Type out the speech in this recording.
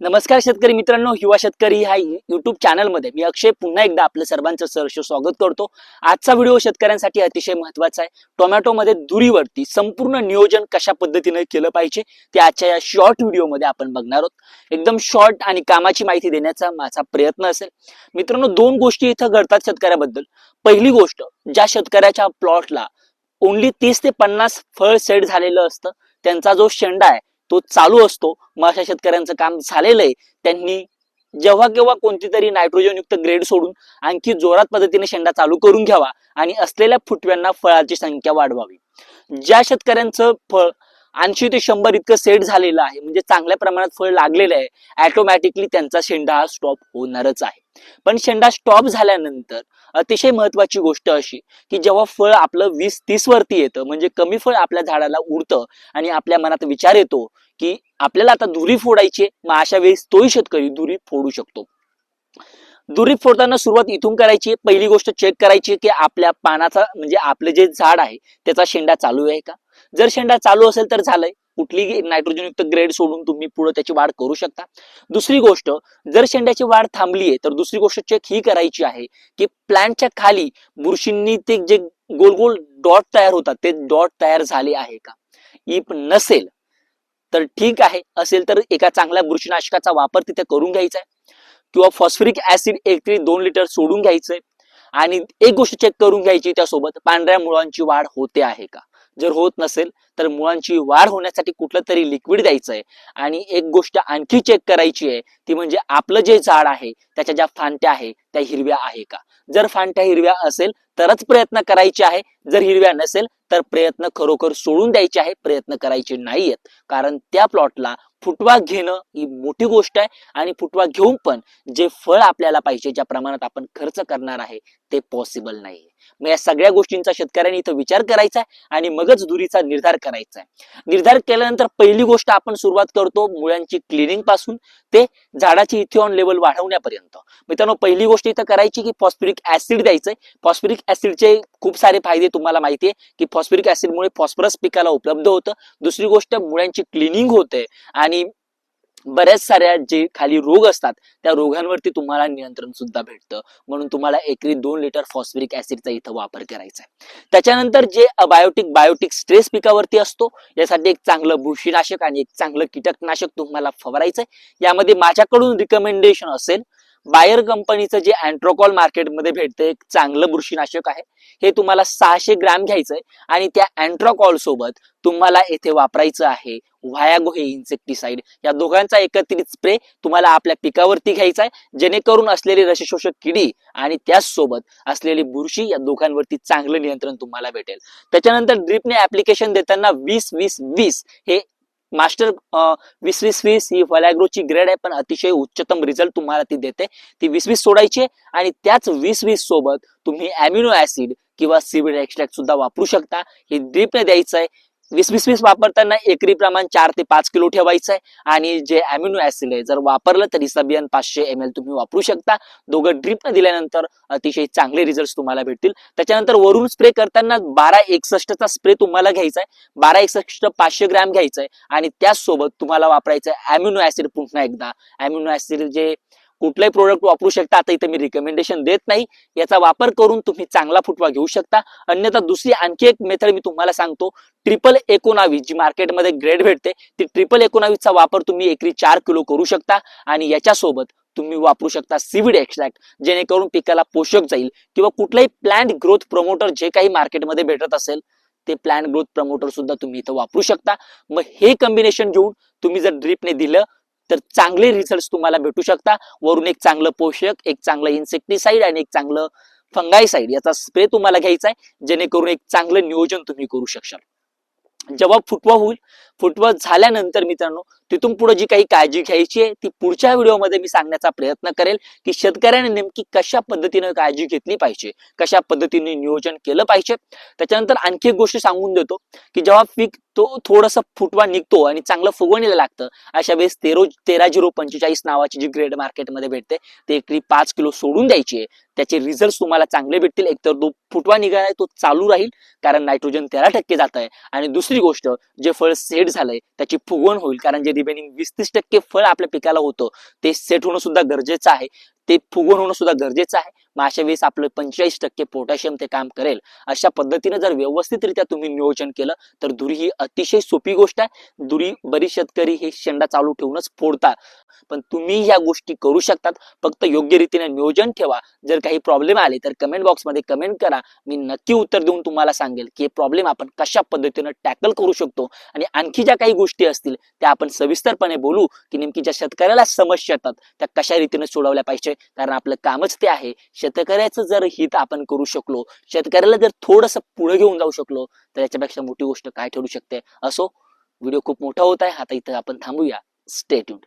नमस्कार शेतकरी मित्रांनो युवा शेतकरी ह्या युट्यूब चॅनलमध्ये मी अक्षय. पुन्हा एकदा आपलं सर्वांचं सहर्ष स्वागत करतो. आजचा व्हिडिओ शेतकऱ्यांसाठी अतिशय महत्त्वाचा आहे. टोमॅटोमध्ये दुरीवरती संपूर्ण नियोजन कशा पद्धतीने केलं पाहिजे ते आजच्या या शॉर्ट व्हिडिओमध्ये आपण बघणार आहोत. एकदम शॉर्ट आणि कामाची माहिती देण्याचा माझा प्रयत्न असेल. मित्रांनो दोन गोष्टी इथं घडतात शेतकऱ्याबद्दल. पहिली गोष्ट ज्या शेतकऱ्याच्या प्लॉटला ओन्ली तीस ते पन्नास फळ सेट झालेलं असतं त्यांचा जो शेंडा आहे तो चालू असतो. मग अशा शेतकऱ्यांचं काम झालेलं आहे. त्यांनी जेव्हा केव्हा कोणती तरी नायट्रोजन युक्त ग्रेड सोडून आणखी जोरात पद्धतीने शेंडा चालू करून घ्यावा आणि असलेल्या फुटव्यांना फळाची संख्या वाढवावी. ज्या शेतकऱ्यांचं फळ ऐंशी ते शंभर इतकं सेट झालेलं आहे म्हणजे चांगल्या प्रमाणात फळ लागलेलं आहे ऑटोमॅटिकली त्यांचा शेंडा हा स्टॉप होणारच आहे. पण शेंडा स्टॉप झाल्यानंतर अतिशय महत्वाची गोष्ट अशी की जेव्हा फळ आपलं वीस तीस वरती येतं म्हणजे कमी फळ आपल्या झाडाला उडतं आणि आपल्या मनात विचार येतो की आपल्याला आता धुरी फोडायची मग अशा वेळेस तोही शेतकरी धुरी फोडू शकतो. दुरी फोडताना सुरुवात इथून करायची पहिली गोष्ट चेक करायची की आपल्या पानाचा म्हणजे आपलं जे झाड आहे त्याचा शेंडा चालू आहे का? जर शेंडा चालू असेल तर झालंय. कुठलीही नायट्रोजन युक्त ग्रेड सोडून तुम्ही पुढे त्याची वाढ करू शकता. दुसरी गोष्ट जर शेंड्याची वाढ थांबली आहे तर दुसरी गोष्ट चेक ही करायची आहे की प्लांटच्या खाली बुरशींनी ते जे गोल गोल डॉट तयार होतात ते डॉट तयार झाले आहे का? इफ नसेल तर ठीक आहे. असेल तर एका चांगल्या बुरशीनाशकाचा वापर तिथे करून घ्यायचा आहे किंवा फॉस्फरिक ऍसिड एक तरी दोन लिटर सोडून घ्यायचंय. आणि एक गोष्ट चेक करून घ्यायची त्यासोबत पांढऱ्या मुळांची वाढ होते आहे का? जर होत नसेल तर मुळांची वाढ होण्यासाठी कुठलं तरी लिक्विड द्यायचं आहे आणि एक गोष्ट आणखी चेक करायची आहे ती म्हणजे आपलं जे झाड आहे त्याच्या ज्या फांट्या आहे त्या हिरव्या आहे का? जर फांट्या हिरव्या असेल तरच प्रयत्न करायचे आहे. जर हिरव्या नसेल तर प्रयत्न खरोखर सोडून द्यायचे आहे प्रयत्न करायचे नाहीयेत. कारण त्या प्लॉटला फुटवा घेणं ही मोठी गोष्ट आहे आणि फुटवा घेऊन पण जे फळ आपल्याला पाहिजे ज्या प्रमाणात आपण खर्च करणार आहे ते पॉसिबल नाही मग या सगळ्या गोष्टींचा शेतकऱ्यांनी इथं विचार करायचा आहे आणि मगच दुरीचा निर्धार करायचा आहे. निर्धार केल्यानंतर पहिली गोष्ट आपण सुरुवात करतो मुळ्यांची क्लिनिंगपासून ते झाडाची इथिऑन लेवल वाढवण्यापर्यंत. मित्रांनो पहिली गोष्ट इथं करायची की फॉस्फरिक ऍसिड द्यायचंय. फॉस्फरिक ऍसिडचे खूप सारे फायदे तुम्हाला माहिती आहे की फॉस्फरिक ऍसिडमुळे फॉस्फरस पिकाला उपलब्ध होतं. दुसरी गोष्ट मुळ्यांची क्लिनिंग होते आणि बऱ्याच साऱ्या जे खाली रोग असतात त्या रोगांवरती तुम्हाला नियंत्रण सुद्धा भेटतं. म्हणून तुम्हाला एकरी दोन लिटर फॉस्फरिक ऍसिडचा इथं वापर करायचा आहे. त्याच्यानंतर जे अबायोटिक बायोटिक स्ट्रेस पिकावरती असतो यासाठी एक चांगलं बुरशीनाशक आणि एक चांगलं कीटकनाशक तुम्हाला फवारायचंय यामध्ये माझ्याकडून रिकमेंडेशन असेल बायर कंपनीचं जे अँट्रोकॉल मार्केटमध्ये भेटतं एक चांगलं बुरशीनाशक आहे. हे तुम्हाला सहाशे ग्रॅम घ्यायचंय आणि त्या अँट्रोकॉल सोबत तुम्हाला येथे वापरायचं आहे व्हायागो हे इन्सेक्टिसाइड. या दोघांचा एकत्रित स्प्रे तुम्हाला आपल्या पिकावरती घ्यायचा आहे. जेणेकरून असलेली रसशोषक किडी आणि त्याचसोबत असलेली बुरशी या दोघांवरती चांगलं नियंत्रण तुम्हाला भेटेल. त्याच्यानंतर ड्रिपने ऍप्लिकेशन देताना वीस वीस वीस हे मास्टर वीस वीस वीस ही फलॅग्रोची ग्रेड आहे पण अतिशय उच्चतम रिझल्ट तुम्हाला ती देते. ती वीस वीस सोडायची आणि त्याच वीस वीस सोबत तुम्ही अॅमिनो ऍसिड किंवा सिविड एक्स्ट्रॅक्ट सुद्धा वापरू शकता. हे द्वीपने द्यायचं आहे वीस वीस वीस वापरताना एकरी प्रमाण चार ते पाच किलो ठेवायचं आहे आणि जे अमिनो ऍसिड आहे जर वापरलं तरी सबियन पाचशे एम एल तुम्ही वापरू शकता. दोघं ड्रिपने दिल्यानंतर अतिशय चांगले रिझल्ट तुम्हाला भेटतील. त्याच्यानंतर वरून स्प्रे करताना बारा एकसष्टचा स्प्रे तुम्हाला घ्यायचा आहे बारा एकसष्ट पाचशे ग्रॅम घ्यायचा आहे आणि त्याचसोबत तुम्हाला वापरायचं आहे अमिनो ऍसिड पुन्हा एकदा. अमिनो ऍसिड जे कुठलाही प्रोडक्ट वापरू शकता आता इथे मी रिकमेंडेशन देत नाही. याचा वापर करून तुम्ही चांगला फुटवा घेऊ शकता. अन्यथा दुसरी आणखी एक मेथड मी तुम्हाला सांगतो. ट्रिपल एकोणावीस जी मार्केटमध्ये ग्रेड भेटते ती ट्रिपल एकोणावीसचा वापर तुम्ही एकरी चार किलो करू शकता. आणि याच्यासोबत तुम्ही वापरू शकता सिविड एक्स्ट्रॅक्ट जेणेकरून पिकाला पोषक जाईल. किंवा कुठलाही प्लांट ग्रोथ प्रमोटर जे काही मार्केटमध्ये भेटत असेल ते प्लांट ग्रोथ प्रमोटर सुद्धा तुम्ही इथं वापरू शकता. मग हे कॉम्बिनेशन घेऊन तुम्ही जर ड्रिपने दिलं तर चांगले रिझल्ट तुम्हाला भेटू शकता. वरून एक चांगलं पोषक एक चांगलं इन्सेक्टिसाइड आणि एक चांगलं फंगाईसाईड याचा स्प्रे तुम्हाला घ्यायचा आहे जेणेकरून एक चांगलं नियोजन तुम्ही करू शकशाल. जेव्हा फुटवा होईल फुटवा झाल्यानंतर मित्रांनो तिथून पुढे जी काही काळजी घ्यायची आहे ती पुढच्या व्हिडिओमध्ये मी सांगण्याचा प्रयत्न करेल की शेतकऱ्याने नेमकी कशा पद्धतीने काळजी घेतली पाहिजे कशा पद्धतीने नियोजन केलं पाहिजे. त्याच्यानंतर आणखी एक गोष्ट सांगून देतो की जेव्हा पीक तो थोडासा फुटवा निघतो आणि चांगलं फुगवणीला लागतं अशा वेळेस तेरो तेरा झिरो पंचेचाळीस नावाची जी ग्रेड मार्केटमध्ये भेटते ते एकरी पाच किलो सोडून द्यायची आहे. त्याचे रिझल्ट तुम्हाला चांगले भेटतील. एकतर तो फुटवा निघाला तो चालू राहील कारण नायट्रोजन तेरा टक्के जात आहे. आणि दुसरी गोष्ट जे फळ सेट झालंय त्याची फुगवण होईल कारण जे रिमेनिंग वीस तीस टक्के फळ आपल्या पिकाला होतं. ते सेट होणं सुद्धा गरजेचं आहे. ते फुगवून होणं सुद्धा गरजेचं आहे. मग अशा वेळेस आपलं पंचेचाळीस टक्के पोटॅशियम ते काम करेल. अशा पद्धतीने जर व्यवस्थितरित्या तुम्ही नियोजन केलं तर दुरी ही अतिशय सोपी गोष्ट आहे. दुरी बरीच शेतकरी हे शेंडा चालू ठेवूनच फोडतात. पण तुम्ही या गोष्टी करू शकतात. फक्त योग्य रीतीने नियोजन ठेवा. जर काही प्रॉब्लेम आले तर कमेंट बॉक्समध्ये कमेंट करा. मी नक्की उत्तर देऊन तुम्हाला सांगेल की हे प्रॉब्लेम आपण कशा पद्धतीनं टॅकल करू शकतो. आणि आणखी ज्या काही गोष्टी असतील त्या आपण सविस्तरपणे बोलू की नेमकी ज्या शेतकऱ्याला समस्या येतात त्या कशा रीतीने सोडवल्या पाहिजे. कारण आपलं कामच ते आहे. शेतकऱ्याचं जर हित आपण करू शकलो शेतकऱ्याला जर थोडस पुढे घेऊन जाऊ शकलो तर याच्यापेक्षा मोठी गोष्ट काय ठरू शकते? असो व्हिडिओ खूप मोठा होत आहे. आता इथं आपण थांबूया. स्टेट्यूड